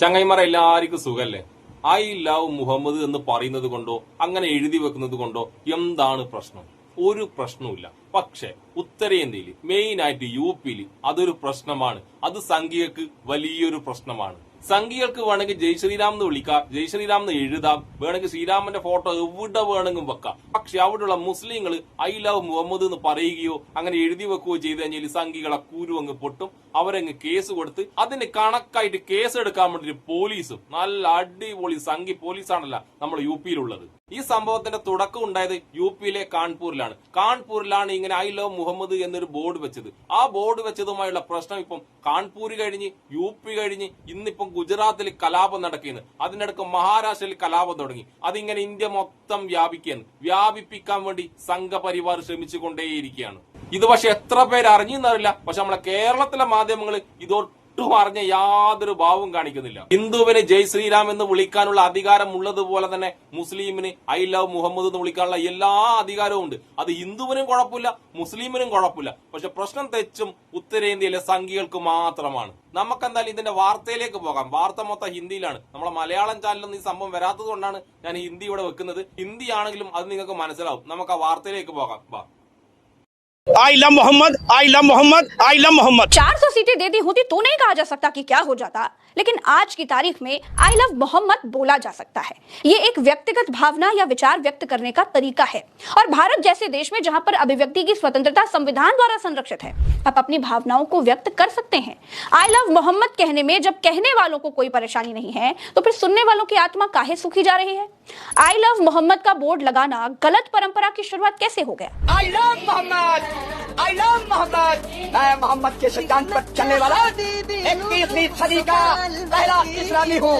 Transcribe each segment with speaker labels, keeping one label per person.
Speaker 1: ചങ്ങൈമാരെ എല്ലാവർക്കും സുഖല്ലേ? I love Muhammad എന്ന് പറയുന്നത് കൊണ്ടോ അങ്ങനെ എഴുതി വെക്കുന്നത് കൊണ്ടോ എന്താണ് പ്രശ്നം? ഒരു പ്രശ്നവുമില്ല. പക്ഷെ ഉത്തരേന്ത്യയിൽ മെയിൻ ആയിട്ട് യു പിയിൽ അതൊരു പ്രശ്നമാണ്. അത് സംഖ്യക്ക് വലിയൊരു പ്രശ്നമാണ്. സംഖ്യകൾക്ക് വേണമെങ്കിൽ ജയ് ശ്രീരാം എന്ന് വിളിക്കാം ജയ് ശ്രീരാം എന്ന് എഴുതാം വേണമെങ്കിൽ ശ്രീരാമന്റെ ഫോട്ടോ എവിടെ വേണമെങ്കിലും വെക്കാം. പക്ഷെ അവിടെയുള്ള മുസ്ലിങ്ങൾ ഐ ലവ് മുഹമ്മദ് എന്ന് പറയുകയോ അങ്ങനെ എഴുതി വെക്കുകയോ ചെയ്ത് കഴിഞ്ഞാൽ സംഘികളെ കൂരുവങ്ങ് പൊട്ടും. അവരങ്ങ് കേസ് കൊടുത്ത് അതിന് കണക്കായിട്ട് കേസ് എടുക്കാൻ വേണ്ടി പോലീസും നല്ല അടിപൊളി സംഘി പോലീസാണല്ല നമ്മൾ യു പിയിലുള്ളത്. ഈ സംഭവത്തിന്റെ തുടക്കം ഉണ്ടായത് യു പിയിലെ കാൺപൂരിലാണ്. കാൺപൂരിലാണ് ഇങ്ങനെ ഐ ലവ് മുഹമ്മദ് എന്നൊരു ബോർഡ് വെച്ചത്. ആ ബോർഡ് വെച്ചതുമായുള്ള പ്രശ്നം ഇപ്പം കാൺപൂർ കഴിഞ്ഞ് യു പി കഴിഞ്ഞ് ഇന്നിപ്പം ഗുജറാത്തിൽ കലാപം നടക്കുന്നു അതിനിടക്ക് മഹാരാഷ്ട്രയിൽ കലാപം തുടങ്ങി. അതിങ്ങനെ ഇന്ത്യ മൊത്തം വ്യാപിക്കുകയാണ്. വ്യാപിപ്പിക്കാൻ വേണ്ടി സംഘപരിവാർ ശ്രമിച്ചുകൊണ്ടേയിരിക്കുകയാണ്. ഇത് പക്ഷെ എത്ര പേര് അറിഞ്ഞെന്നറിയില്ല പക്ഷെ നമ്മളെ കേരളത്തിലെ മാധ്യമങ്ങൾ ഇതൊട്ടും അറിഞ്ഞ യാതൊരു ഭാവവും കാണിക്കുന്നില്ല. ഹിന്ദുവിന് ജയ് ശ്രീരാം എന്ന് വിളിക്കാനുള്ള അധികാരം ഉള്ളതുപോലെ തന്നെ മുസ്ലിമിന് ഐ ലവ് മുഹമ്മദ് എന്ന് വിളിക്കാനുള്ള എല്ലാ അധികാരവും ഉണ്ട്. അത് ഹിന്ദുവിനും കുഴപ്പമില്ല മുസ്ലിമിനും കുഴപ്പമില്ല. പക്ഷെ പ്രശ്നം തെച്ചും ഉത്തരേന്ത്യയിലെ സംഘികൾക്ക് മാത്രമാണ്. നമുക്ക് എന്തായാലും ഇതിന്റെ വാർത്തയിലേക്ക് പോകാം. വാർത്ത മൊത്തം ഹിന്ദിയിലാണ്. നമ്മളെ മലയാളം ചാനലൊന്നും ഈ സംഭവം വരാത്തത് കൊണ്ടാണ് ഞാൻ ഹിന്ദി ഇവിടെ വെക്കുന്നത്. ഹിന്ദി ആണെങ്കിലും അത് നിങ്ങൾക്ക് മനസ്സിലാവും. നമുക്ക് ആ വാർത്തയിലേക്ക് പോകാം. വാ
Speaker 2: I love Muhammad, I love Muhammad, I love Muhammad.
Speaker 3: 400 सीटें दे दी होती तो नहीं कहा जा सकता कि क्या हो जाता। लेकिन आज की तारीख में आई लव मोहम्मद बोला जा सकता है। ये एक व्यक्तिगत भावना या विचार व्यक्त करने का तरीका है। और भारत जैसे देश में जहाँ पर अभिव्यक्ति की स्वतंत्रता संविधान द्वारा संरक्षित है आप अपनी भावनाओं को व्यक्त कर सकते हैं। आई लव मोहम्मद कहने में जब कहने वालों को कोई परेशानी नहीं है तो फिर सुनने वालों की आत्मा काहे सुखी जा रही है? आई लव मोहम्मद का बोर्ड लगाना गलत परंपरा की शुरुआत कैसे हो गया?
Speaker 4: I love Muhammad! I love Muhammad! मैं मोहम्मद के सिद्धांत पर चलने वाला इक्कीसवीं सदी का पहला इस्लामी हूँ।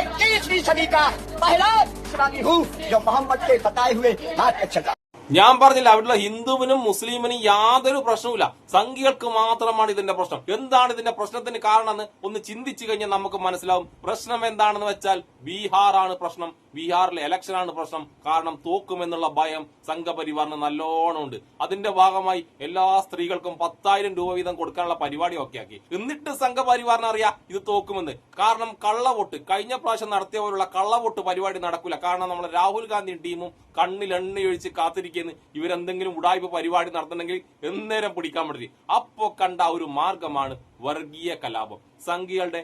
Speaker 4: इक्कीसवीं सदी का पहला इस्लामी हूँ, जो मोहम्मद के बताए हुए हाथ चलता
Speaker 1: ഞാൻ പറഞ്ഞില്ല അവിടെയുള്ള ഹിന്ദുവിനും മുസ്ലിമിനും യാതൊരു പ്രശ്നവുമില്ല. സംഘികൾക്ക് മാത്രമാണ് ഇതിന്റെ പ്രശ്നം. എന്താണ് ഇതിന്റെ പ്രശ്നത്തിന് കാരണം എന്ന് ഒന്ന് ചിന്തിച്ചു കഴിഞ്ഞാൽ നമുക്ക് മനസ്സിലാവും. പ്രശ്നം എന്താണെന്ന് വെച്ചാൽ ബീഹാറാണ് പ്രശ്നം. ബീഹാറിലെ ഇലക്ഷനാണ് പ്രശ്നം. കാരണം തോക്കുമെന്നുള്ള ഭയം സംഘപരിവാറിന് നല്ലോണം ഉണ്ട്. അതിന്റെ ഭാഗമായി എല്ലാ സ്ത്രീകൾക്കും പത്തായിരം രൂപ വീതം കൊടുക്കാനുള്ള പരിപാടി ഒക്കെ ആക്കി എന്നിട്ട് സംഘപരിവാറിന് അറിയാം ഇത് തോക്കുമെന്ന്. കാരണം കള്ളവോട്ട്. കഴിഞ്ഞ പ്രാവശ്യം നടത്തിയ പോലുള്ള കള്ളവോട്ട് പരിപാടി നടക്കില്ല കാരണം നമ്മുടെ രാഹുൽ ഗാന്ധി ടീമും കണ്ണിൽ എണ്ണയൊഴിച്ച് കാത്തിരിക്കുന്നു ഇവരെന്തെങ്കിലും ഉടായ്പ പരിപാടി നടത്തണമെങ്കിൽ എന്നേരം പിടിക്കാൻ പറ്റി? അപ്പോ കണ്ട ഒരു മാർഗമാണ് വർഗീയ കലാപം. സംഘികളുടെ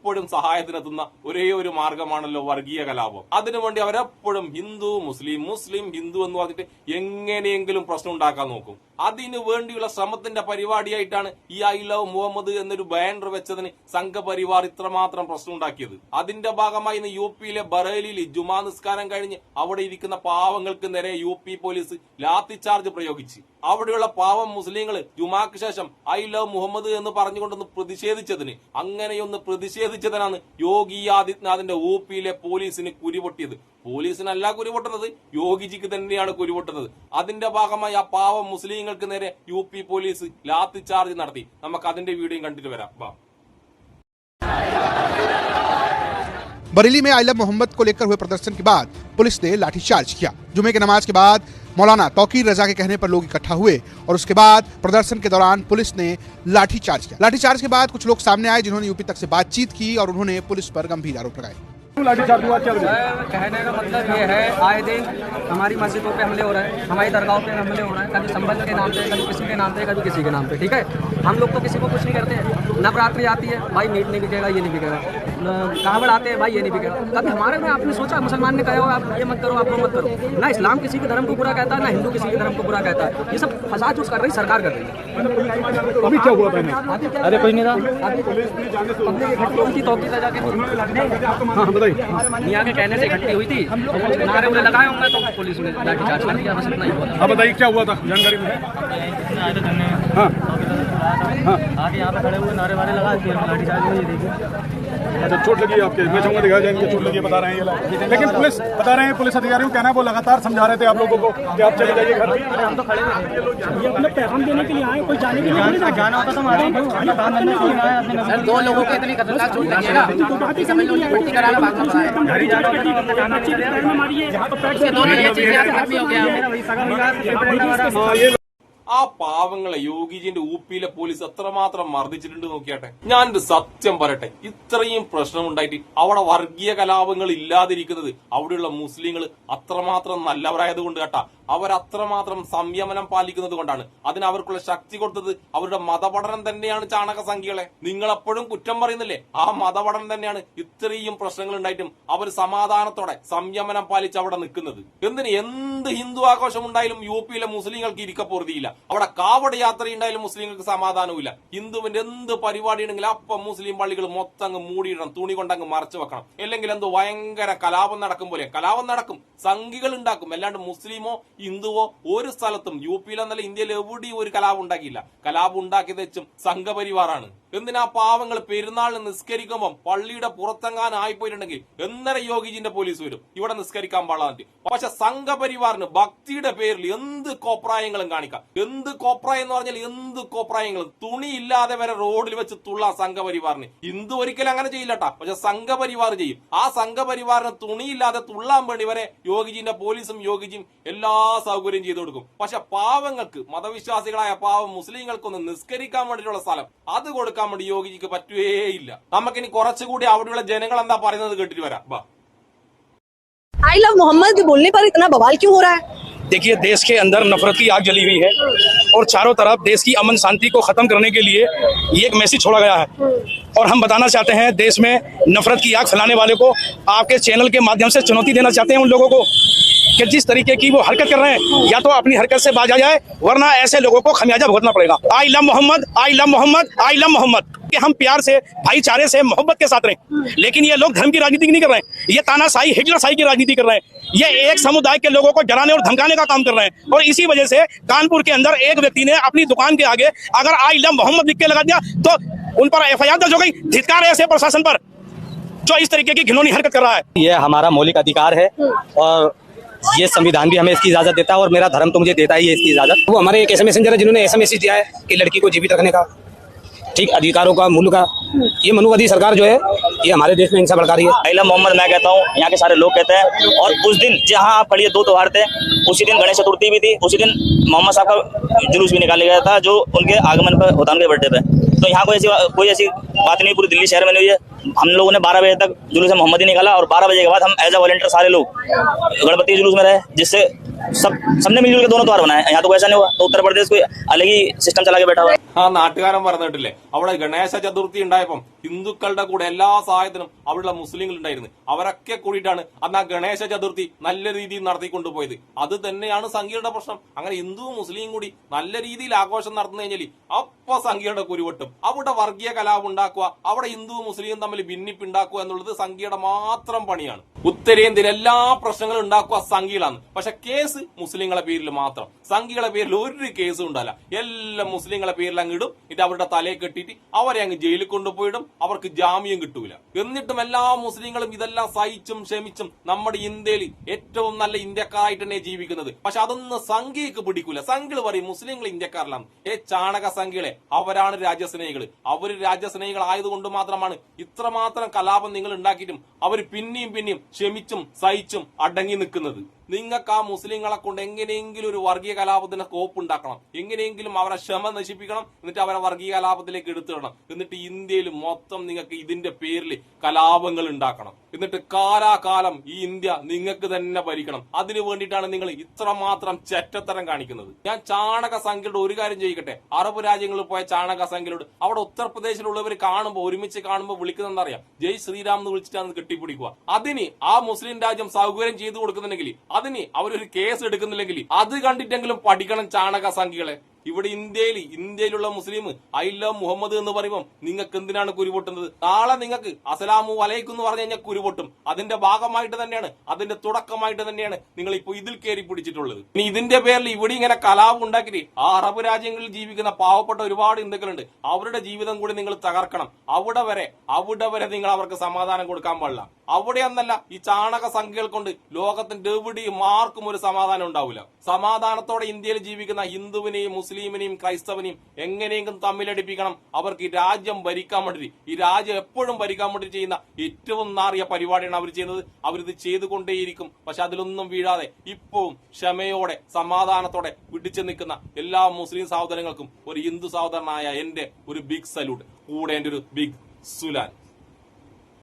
Speaker 1: എപ്പോഴും സഹായത്തിനെത്തുന്ന ഒരേ ഒരു മാർഗമാണല്ലോ വർഗീയ കലാപം. അതിനുവേണ്ടി അവരെപ്പോഴും ഹിന്ദു മുസ്ലിം മുസ്ലിം ഹിന്ദു എന്ന് പറഞ്ഞിട്ട് എങ്ങനെയെങ്കിലും പ്രശ്നം ഉണ്ടാക്കാൻ നോക്കും. അതിനു വേണ്ടിയുള്ള ശ്രമത്തിന്റെ പരിപാടിയായിട്ടാണ് ഈ ഐ ലവ് മുഹമ്മദ് എന്നൊരു ബാനർ വെച്ചതിന് സംഘപരിവാർ ഇത്രമാത്രം പ്രശ്നം ഉണ്ടാക്കിയത്. അതിന്റെ ഭാഗമായി ഇന്ന് യു പിയിലെ ബറേലിയിൽ ജുമാ നിസ്കാരം കഴിഞ്ഞ് അവിടെ ഇരിക്കുന്ന പാവങ്ങൾക്ക് നേരെ U P police lathi charge പ്രയോഗിച്ച്. അവിടെയുള്ള പാവം മുസ്ലിങ്ങൾ ജുമാക്ക് ശേഷം ഐ ലവ് മുഹമ്മദ് എന്ന് പറഞ്ഞുകൊണ്ടൊന്ന് പ്രതിഷേധിച്ചതിന് അങ്ങനെയൊന്ന് പ്രതിഷേധിച്ചതിനാണ് യോഗി ആദിത്യനാഥിന്റെ യു പിയിലെ പോലീസിന് കുരിപൊട്ടിയത് പോലീസിനല്ല കുരിപൊട്ടുന്നത് യോഗിജിക്ക് തന്നെയാണ് കുരിപൊട്ടുന്നത് അതിന്റെ ഭാഗമായി ആ പാവം മുസ്ലിങ്ങൾക്ക് നേരെ U P police lathi charge നടത്തി നമുക്ക് അതിന്റെ വീഡിയോയും കണ്ടിട്ട് വരാം വാ
Speaker 5: बरेली में आई लव मोहम्मद को लेकर हुए प्रदर्शन के बाद पुलिस ने लाठीचार्ज किया जुमे की नमाज के बाद मौलाना तौकीर रजा के कहने पर लोग इकट्ठा हुए और उसके बाद प्रदर्शन के दौरान पुलिस ने लाठीचार्ज किया। लाठीचार्ज के बाद कुछ लोग सामने आए जिन्होंने यूपी तक से बातचीत की और उन्होंने पुलिस पर गंभीर आरोप लगाए।
Speaker 6: कहने का मतलब ये है आए दिन हमारी मस्जिदों पे हमले हो रहे हैं हमारी दरगाहों पे हमले हो रहे हैं कभी संबल के नाम पे कभी किसी के नाम पे कभी किसी के नाम पे ठीक है? हम लोग तो किसी को कुछ नहीं करते हैं। नवरात्रि आती है भाई मीट नहीं बिकेगा ये नहीं बिकेगा। कावड़ आते हैं भाई ये नहीं बिकेगा कभी हमारे में आपने सोचा मुसलमान ने कहा हो आप ये मत करो आप वो मत करो। ना इस्लाम किसी के धर्म को बुरा कहता है ना हिंदू किसी के धर्म को बुरा कहता। है ये सब फसाद जो कर रही सरकार कर रही है।
Speaker 2: अभी क्या हुआ था
Speaker 6: अरे कोई नहीं था। पब्लिक हुई थी तो
Speaker 2: हाँ बताइए।
Speaker 6: मियाँ के कहने से इकट्ठी हुई थी। नारे उन्हें लगाए होंगे तो पुलिस ने लाठीचार्ज कर दिया बस इतना ही हुआ था।
Speaker 2: हाँ बताइए क्या हुआ था? जानकारी में हाँ।
Speaker 6: यहाँ पे खड़े हुए नारे वारे लगा हुई देखिए।
Speaker 2: अच्छा चोट लगी आपके? मैं चाहूँगा दिखाया जाए इनके चोट लगी बता रहे हैं ये लेकिन पुलिस बता रहे हैं पुलिस अधिकारियों को कहना है वो लगातार समझा रहे थे आप लोगों को कि आप चले जाइए घर।
Speaker 6: हम तो खड़े
Speaker 7: ये मतलब पैगाम देने के लिए आए कोई जाने के लिए ना।
Speaker 6: जाना होता तो हमारे अपने
Speaker 8: दो लोगों को इतनी खतरनाक चोट लगेगा
Speaker 7: बातें करने के लिए
Speaker 8: भर्ती कराना भागना है।
Speaker 6: घर ही
Speaker 1: ആ പാവങ്ങളെ യോഗിജിന്റെ ഊപ്പിയിലെ പോലീസ് എത്രമാത്രം മർദ്ദിച്ചിട്ടുണ്ട് നോക്കിയാട്ടെ. ഞാനൊരു സത്യം പറയട്ടെ. ഇത്രയും പ്രശ്നം ഉണ്ടായിട്ട് അവിടെ വർഗീയ കലാപങ്ങൾ ഇല്ലാതിരിക്കുന്നത് അവിടെയുള്ള മുസ്ലിങ്ങൾ അത്രമാത്രം നല്ലവരായത് കൊണ്ട് കേട്ടാ. അവരത്രമാത്രം സംയമനം പാലിക്കുന്നത് കൊണ്ടാണ്. അതിന് അവർക്കുള്ള ശക്തി കൊടുത്തത് അവരുടെ മതപഠനം തന്നെയാണ് ചാണക സംഖ്യകളെ നിങ്ങൾ എപ്പോഴും കുറ്റം പറയുന്നില്ലേ? ആ മതപഠനം തന്നെയാണ് ഇത്രയും പ്രശ്നങ്ങൾ ഉണ്ടായിട്ടും അവർ സമാധാനത്തോടെ സംയമനം പാലിച്ച് അവിടെ നിൽക്കുന്നത്. എന്തിന് എന്ത് ഹിന്ദു ആഘോഷം ഉണ്ടായാലും യു പിയിലെ മുസ്ലിങ്ങൾക്ക് ഇരിക്കപ്പുറതിയില്ല അവിടെ കാവട യാത്ര ഉണ്ടായാലും മുസ്ലിങ്ങൾക്ക് സമാധാനവുമില്ല. ഹിന്ദുവിന്റെ എന്ത് പരിപാടി ഉണ്ടെങ്കിലും അപ്പം മുസ്ലിം പള്ളികൾ മൊത്തം അങ്ങ് മൂടിയിടണം തുണി കൊണ്ടങ്ങ് മറച്ചു വെക്കണം. അല്ലെങ്കിൽ എന്തോ ഭയങ്കര കലാപം നടക്കും പോലെ. കലാപം നടക്കും. സംഘികൾ ഉണ്ടാക്കും. അല്ലാണ്ട് മുസ്ലിമോ ഹിന്ദുവോ ഒരു സ്ഥലത്തും യു പിയിലെന്നല്ല ഇന്ത്യയിൽ എവിടെയും ഒരു കലാപം ഉണ്ടാക്കിയില്ല കലാപം ഉണ്ടാക്കിയത് വെച്ചും സംഘപരിവാറാണ്. എന്തിനാ പാവങ്ങൾ പെരുന്നാളിന് നിസ്കരിക്കുമ്പോൾ പള്ളിയുടെ പുറത്തെങ്ങാൻ ആയിപ്പോയിട്ടുണ്ടെങ്കിൽ എന്നര യോഗിജിന്റെ പോലീസ് വരും. ഇവിടെ നിസ്കരിക്കാൻ പാടാതി പക്ഷെ സംഘപരിവാറിന് ഭക്തിയുടെ പേരിൽ എന്ത് കോപ്രായങ്ങളും കാണിക്കാം. എന്ത് കോപ്രായം എന്ന് പറഞ്ഞാൽ എന്ത് കോപ്രായങ്ങളും. തുണി ഇല്ലാതെ വരെ റോഡിൽ വെച്ച് തുള്ളാം സംഘപരിവാറിന്. ഹിന്ദു ഒരിക്കലും അങ്ങനെ ചെയ്യില്ലട്ടാ. പക്ഷെ സംഘപരിവാർ ചെയ്യും. ആ സംഘപരിവാറിന് തുണിയില്ലാതെ തുള്ളാൻ വേണ്ടി വരെ യോഗിജിന്റെ പോലീസും യോഗിജിയും എല്ലാ സൗകര്യം ചെയ്തു കൊടുക്കും പക്ഷെ പാവങ്ങൾക്ക് മതവിശ്വാസികളായ പാവം മുസ്ലിങ്ങൾക്കൊന്ന് നിസ്കരിക്കാൻ വേണ്ടിയിട്ടുള്ള സ്ഥലം അത് കൊടുക്കാൻ വേണ്ടി യോഗിജിക്ക് പറ്റുകയില്ല നമുക്കിനി കുറച്ചുകൂടി അവിടെയുള്ള ജനങ്ങൾ എന്താ പറയുന്നത് കേട്ടിട്ട് വരാം ബാ
Speaker 9: आई लव मोहम्मद बोलने पर इतना बवाल क्यों हो रहा है
Speaker 10: देखिए देश के अंदर नफरत की आग जली हुई है और चारों तरफ देश की अमन शांति को खत्म करने के लिए ये एक मैसेज छोड़ा गया है और हम बताना चाहते हैं देश में नफरत की आग फैलाने वाले को आपके चैनल के माध्यम से चुनौती देना चाहते हैं उन लोगों को कि जिस तरीके की वो हरकत कर रहे हैं, या तो अपनी हरकत से बाजा जाए, वरना ऐसे लोगों को खमियाजा भुगतना पड़ेगा। I love Mohammad, I love Mohammad, I love Mohammad. कि हम प्यार से, भाईचारे से, मोहब्बत के साथ रहें। लेकिन ये लोग धर्म की राजनीति नहीं कर रहे हैं। ये तानाशाही, हिटलरशाही की राजनीति कर रहे हैं। ये एक समुदाय के लोगों को डराने और धमकाने का काम कर रहे हैं। और इसी वजह से कानपुर के अंदर एक व्यक्ति ने अपनी दुकान के आगे अगर आई लव मोहम्मद लिख के लगा दिया तो उन पर एफआईआर दर्ज हो गई। धिक्कार है ऐसे प्रशासन पर, जो इस तरीके की घिनौनी हरकत कर रहा है।
Speaker 6: ये हमारा मौलिक अधिकार है। और ये संविधान भी हमें इसकी इजाज़त देता है और मेरा धर्म तो मुझे देता ही है इसकी इजाज़त। वो हमारे एक ऐसे मैसेंजर है जिन्होंने ऐसा मैसेज दिया है कि लड़की को जीवित रखने का, ठीक? अधिकारों का, मूल्य का। ये मनुवादी सरकार जो है, ये हमारे देश में हिंसा भड़का रही है।
Speaker 11: अला मोहम्मद, मैं कहता हूँ, यहाँ के सारे लोग कहते हैं, और उस दिन जहाँ आप खड़ी दो त्योहार थे, उसी दिन गणेश चतुर्थी भी थी, उसी दिन मोहम्मद साहब का जुलूस भी निकाला गया था, जो उनके आगमन पर होता उनके बर्थडे पे तो यहाँ कोई ऐसी कोई ऐसी बात नहीं पूरी दिल्ली शहर में नहीं हुई है हम लोगों ने बारह बजे तक जुलूस मोहम्मद ही निकाला और बारह बजे के बाद हम एज अ वॉलेंटियर सारे लोग गणपति जुलूस में रहे जिससे सब सबने मिलजुल के दोनों त्योहार बनाए यहाँ तो वैसा नहीं हुआ तो उत्तर प्रदेश कोई अलग ही सिस्टम चला के बैठा हुआ है
Speaker 1: ആ നാട്ടുകാരൻ പറഞ്ഞിട്ടില്ലേ അവിടെ ഗണേശ ചതുർത്ഥി ഉണ്ടായപ്പം ഹിന്ദുക്കളുടെ കൂടെ എല്ലാ സഹായത്തിനും അവിടെയുള്ള മുസ്ലിങ്ങൾ ഉണ്ടായിരുന്നു അവരൊക്കെ കൂടിയിട്ടാണ് അന്ന് ആ ഗണേശ ചതുർത്ഥി നല്ല രീതിയിൽ നടത്തിക്കൊണ്ടുപോയത് അത് തന്നെയാണ് സംഖ്യയുടെ പ്രശ്നം അങ്ങനെ ഹിന്ദുവും മുസ്ലിം കൂടി നല്ല രീതിയിൽ ആഘോഷം നടന്നു കഴിഞ്ഞാൽ അപ്പൊ സംഖ്യയുടെ കുരുവട്ടും അവിടെ വർഗീയ കലാപം ഉണ്ടാക്കുക അവിടെ ഹിന്ദു മുസ്ലിം തമ്മിൽ ഭിന്നിപ്പുണ്ടാക്കുക എന്നുള്ളത് സംഖ്യയുടെ മാത്രം പണിയാണ്. ഉത്തരേന്ത്യയിൽ എല്ലാ പ്രശ്നങ്ങളും ഉണ്ടാക്കുക സംഖ്യകളാണ് പക്ഷെ കേസ് മുസ്ലിങ്ങളെ പേരിൽ മാത്രം. സംഖ്യകളെ പേരിൽ ഒരു കേസും ഉണ്ടാവില്ല. എല്ലാം മുസ്ലിങ്ങളെ പേരിൽ അങ്ങ് ഇടും. ഇത് അവരുടെ തലയെ കെട്ടിയിട്ട് അവരെ അങ്ങ് ജയിലിൽ കൊണ്ടുപോയിടും. അവർക്ക് ജാമ്യം കിട്ടൂല. എന്നിട്ടും എല്ലാ മുസ്ലിങ്ങളും ഇതെല്ലാം സഹിച്ചും ക്ഷമിച്ചും നമ്മുടെ ഇന്ത്യയിൽ ഏറ്റവും നല്ല ഇന്ത്യക്കാരായിട്ട് തന്നെ ജീവിക്കുന്നത്. പക്ഷെ അതൊന്നും സംഖ്യക്ക് പിടിക്കൂല. സംഖ്യകൾ പറയും മുസ്ലിങ്ങൾ ഇന്ത്യക്കാരിലാണ്. ഏ ചാണക സംഖ്യകളെ അവരാണ് രാജ്യസ്നേഹികൾ അവർ രാജ്യസ്നേഹികൾ ആയതുകൊണ്ട് മാത്രമാണ് ഇത്രമാത്രം കലാപം നിങ്ങൾ ഉണ്ടാക്കിയിട്ടും അവർ പിന്നെയും പിന്നെയും ക്ഷമിച്ചും സഹിച്ചും അടങ്ങി നിൽക്കുന്നത്. നിങ്ങൾക്ക് ആ മുസ്ലിങ്ങളെ കൊണ്ട് എങ്ങനെയെങ്കിലും ഒരു വർഗീയ കലാപത്തിന്റെ സ്കോപ്പ് ഉണ്ടാക്കണം. എങ്ങനെയെങ്കിലും അവരെ ക്ഷമ നശിപ്പിക്കണം. എന്നിട്ട് അവരെ വർഗീയ കലാപത്തിലേക്ക് എടുത്തിടണം. എന്നിട്ട് ഇന്ത്യയിൽ മൊത്തം നിങ്ങൾക്ക് ഇതിന്റെ പേരിൽ കലാപങ്ങൾ ഉണ്ടാക്കണം. എന്നിട്ട് കാലാകാലം ഈ ഇന്ത്യ നിങ്ങൾക്ക് തന്നെ ഭരിക്കണം. അതിനു വേണ്ടിയിട്ടാണ് നിങ്ങൾ ഇത്രമാത്രം ചെറ്റത്തരം കാണിക്കുന്നത്. ഞാൻ ചാണക സംഖ്യയുടെ ഒരു കാര്യം ചെയ്യിക്കട്ടെ അറബ് രാജ്യങ്ങളിൽ പോയ ചാണക സംഖ്യയോട് അവിടെ ഉത്തർപ്രദേശിലുള്ളവർ കാണുമ്പോൾ ഒരുമിച്ച് കാണുമ്പോൾ വിളിക്കുന്നത് അറിയാം ജയ് ശ്രീരാം എന്ന് വിളിച്ചിട്ടാണ് കെട്ടിപ്പിടിക്കുക. അതിന് ആ മുസ്ലിം രാജ്യം സൗകര്യം ചെയ്തു കൊടുക്കുന്നുണ്ടെങ്കിൽ അതിന് അവരൊരു കേസ് എടുക്കുന്നില്ലെങ്കിൽ അത് കണ്ടിട്ടെങ്കിലും പഠിക്കണം ചാണക സംഖ്യകളെ ഇവിടെ ഇന്ത്യയിൽ ഇന്ത്യയിലുള്ള മുസ്ലിം ഐ ലവ് മുഹമ്മദ് എന്ന് പറയുമ്പോൾ നിങ്ങൾക്ക് എന്തിനാണ് കുരുപൊട്ടുന്നത്? നാളെ നിങ്ങൾക്ക് അസലാമു വലൈക്കും എന്ന് പറഞ്ഞു കഴിഞ്ഞാൽ കുരുപൊട്ടും. അതിന്റെ ഭാഗമായിട്ട് തന്നെയാണ് അതിന്റെ തുടക്കമായിട്ട് തന്നെയാണ് നിങ്ങൾ ഇപ്പോൾ ഇതിൽ കയറി പിടിച്ചിട്ടുള്ളത്. ഇനി ഇതിന്റെ പേരിൽ ഇവിടെ ഇങ്ങനെ കലാപം ഉണ്ടാക്കിയിട്ട് ആ അറബ് രാജ്യങ്ങളിൽ ജീവിക്കുന്ന പാവപ്പെട്ട ഒരുപാട് ഹിന്ദുക്കളുണ്ട്. അവരുടെ ജീവിതം കൂടി നിങ്ങൾ തകർക്കണം. അവിടെ വരെ അവിടെ വരെ നിങ്ങൾ അവർക്ക് സമാധാനം കൊടുക്കാൻ പാടില്ല. അവിടെ എന്നല്ല ഈ ചാണക സംഖ്യകൾ കൊണ്ട് ലോകത്തിന്റെ എവിടെയും ആർക്കും ഒരു സമാധാനം ഉണ്ടാവില്ല. സമാധാനത്തോടെ ഇന്ത്യയിൽ ജീവിക്കുന്ന ഹിന്ദുവിനെയും മുസ്ലിമിനെയും ക്രൈസ്തവനെയും എങ്ങനെയെങ്കിലും തമ്മിലടിപ്പിക്കണം. അവർക്ക് ഈ രാജ്യം ഭരിക്കാൻ വേണ്ടി ഈ രാജ്യം എപ്പോഴും ഭരിക്കാൻ വേണ്ടി ചെയ്യുന്ന ഏറ്റവും നാറിയ പരിപാടിയാണ് അവർ ചെയ്യുന്നത്. അവരിത് ചെയ്തുകൊണ്ടേയിരിക്കും. പക്ഷെ അതിലൊന്നും വീഴാതെ ഇപ്പോഴും ക്ഷമയോടെ സമാധാനത്തോടെ പിടിച്ചു നിൽക്കുന്ന എല്ലാ മുസ്ലിം സഹോദരങ്ങൾക്കും ഒരു ഹിന്ദു സഹോദരനായ എന്റെ ഒരു ബിഗ് സല്യൂട്ട് കൂടെ എന്റെ ഒരു ബിഗ് സുലാൻ.